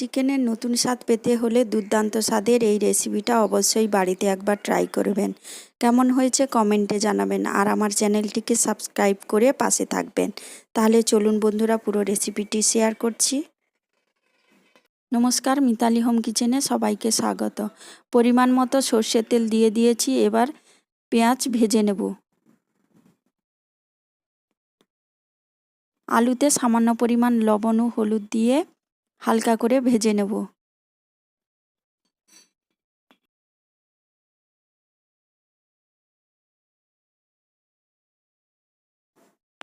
চিকেনের নতুন স্বাদ পেতে হলে দুর্দান্ত স্বাদের এই রেসিপিটা অবশ্যই বাড়িতে একবার ট্রাই করবেন। কেমন হয়েছে কমেন্টে জানাবেন আর আমার চ্যানেলটিকে সাবস্ক্রাইব করে পাশে থাকবেন। তাহলে চলুন বন্ধুরা পুরো রেসিপিটি শেয়ার করছি। নমস্কার, মিতালি হোম কিচেনে সবাইকে স্বাগত। পরিমাণ মতো সর্ষের তেল দিয়ে দিয়েছি, এবার পেঁয়াজ ভেজে নেব। আলুতে সামান্য পরিমাণ লবণ ও হলুদ দিয়ে হালকা করে ভেজে নেব।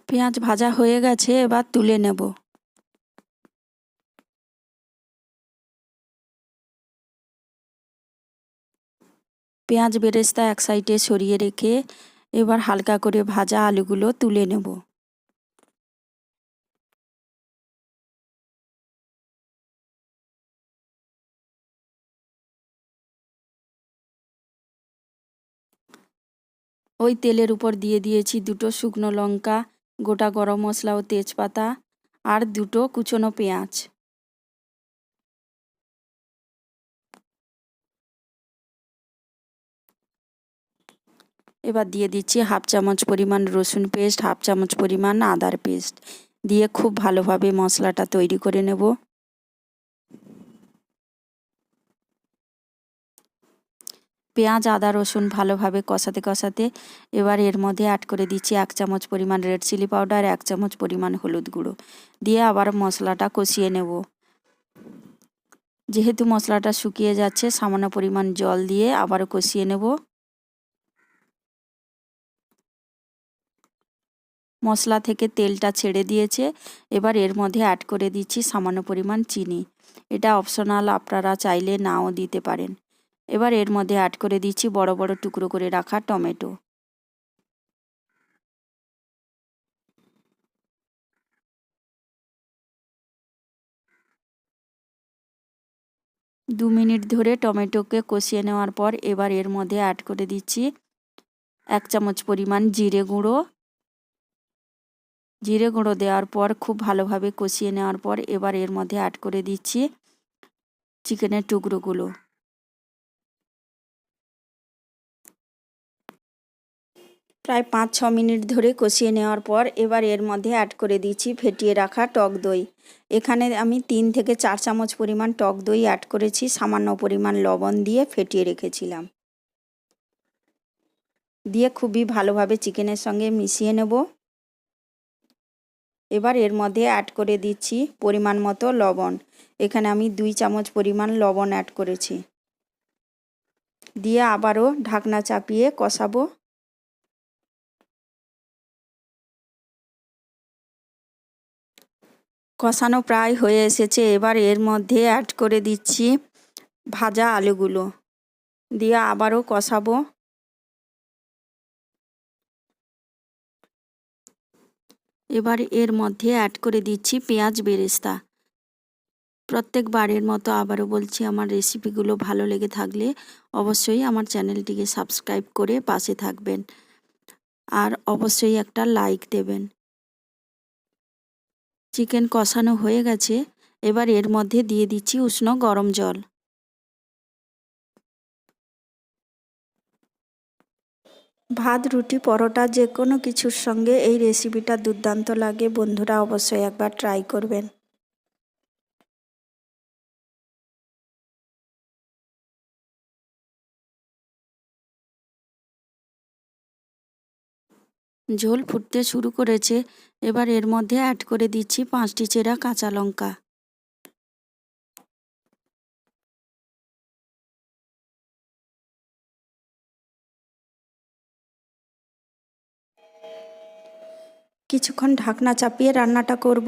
পেঁয়াজ ভাজা হয়ে গেছে, এবার তুলে নেব। পেঁয়াজ বেরেস্তা এক সাইডে সরিয়ে রেখে এবার হালকা করে ভাজা আলুগুলো তুলে নেব। ওই তেলের উপর দিয়ে দিয়েছি দুটো শুকনো লঙ্কা, গোটা গরম মশলা ও তেজপাতা আর দুটো কুচনো পেঁয়াজ। এবার দিয়ে দিচ্ছি হাফ চামচ পরিমাণ রসুন পেস্ট, হাফ চামচ পরিমাণ আদার পেস্ট। দিয়ে খুব ভালোভাবে মশলাটা তৈরি করে নেব। পেঁয়াজ, আদা, রসুন ভালোভাবে কষাতে কষাতে এবার এর মধ্যে অ্যাড করে দিচ্ছি এক চামচ পরিমাণ রেড চিলি পাউডার এক চামচ পরিমাণ হলুদ গুঁড়ো। দিয়ে আবার মশলাটা কষিয়ে নেব। যেহেতু মশলাটা শুকিয়ে যাচ্ছে, সামান্য পরিমাণ জল দিয়ে আবারও কষিয়ে নেব। মশলা থেকে তেলটা ছেড়ে দিয়েছে। এবার এর মধ্যে অ্যাড করে দিচ্ছি সামান্য পরিমাণ চিনি। এটা অপশনাল আপনারা চাইলে নাও দিতে পারেন। এবার এর মধ্যে অ্যাড করে দিচ্ছি বড় বড় টুকরো করে রাখা টমেটো। দু মিনিট ধরে টমেটোকে কষিয়ে নেওয়ার পর এবার এর মধ্যে অ্যাড করে দিচ্ছি এক চামচ পরিমাণ জিরে গুঁড়ো। জিরে গুঁড়ো দেওয়ার পর খুব ভালোভাবে কষিয়ে নেওয়ার পর এবার এর মধ্যে অ্যাড করে দিচ্ছি চিকেনের টুকরোগুলো। প্রায় পাঁচ, ছ মিনিট ধরে কষিয়ে নেওয়ার পর এবার এর মধ্যে অ্যাড করে দিচ্ছি ফেটিয়ে রাখা টক দই। এখানে আমি তিন থেকে চার চামচ পরিমাণ টক দই অ্যাড করেছি, সামান্য পরিমাণ লবণ দিয়ে ফেটিয়ে রেখেছিলাম। দিয়ে খুবই ভালোভাবে চিকেনের সঙ্গে মিশিয়ে নেব। এবার এর মধ্যে অ্যাড করে দিচ্ছি পরিমাণ মতো লবণ। এখানে আমি দুই চামচ পরিমাণ লবণ অ্যাড করেছি। দিয়ে আবারও ঢাকনা চাপিয়ে কষাবো। কষানো প্রায় হয়ে এসেছে, এবার এর মধ্যে অ্যাড করে দিচ্ছি ভাজা আলুগুলো। দিয়ে আবারও কষাবো। এবার এর মধ্যে অ্যাড করে দিচ্ছি পেঁয়াজ বেরেস্তা। প্রত্যেকবারের মতো আবারও বলছি, আমার রেসিপিগুলো ভালো লেগে থাকলে অবশ্যই আমার চ্যানেলটিকে সাবস্ক্রাইব করে পাশে থাকবেন। আর অবশ্যই একটা লাইক দেবেন। চিকেন কষানো হয়ে গেছে, এবার এর মধ্যে দিয়ে দিচ্ছি উষ্ণ গরম জল। ভাত, রুটি, পরোটা, যে কোনো কিছুর সঙ্গে এই রেসিপিটা দুর্দান্ত লাগে। বন্ধুরা, অবশ্যই একবার ট্রাই করবেন। ঝোল ফুটতে শুরু করেছে। এবার এর মধ্যে অ্যাড করে দিচ্ছি পাঁচটি চেরা কাঁচা লঙ্কা। কিছুক্ষণ ঢাকনা চাপিয়ে রান্নাটা করব।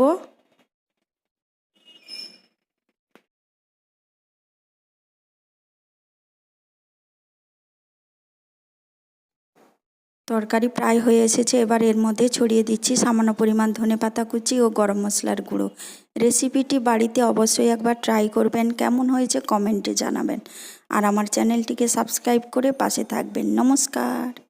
তরকারি প্রায় হয়ে এসেছে, এবার এর মধ্যে ছড়িয়ে দিচ্ছি সামান্য পরিমাণ ধনে পাতা কুচি ও গরম মশলার গুঁড়ো। রেসিপিটি বাড়িতে অবশ্যই একবার ট্রাই করবেন, কেমন হয়েছে কমেন্টে জানাবেন। আর আমার চ্যানেলটিকে সাবস্ক্রাইব করে পাশে থাকবেন। নমস্কার।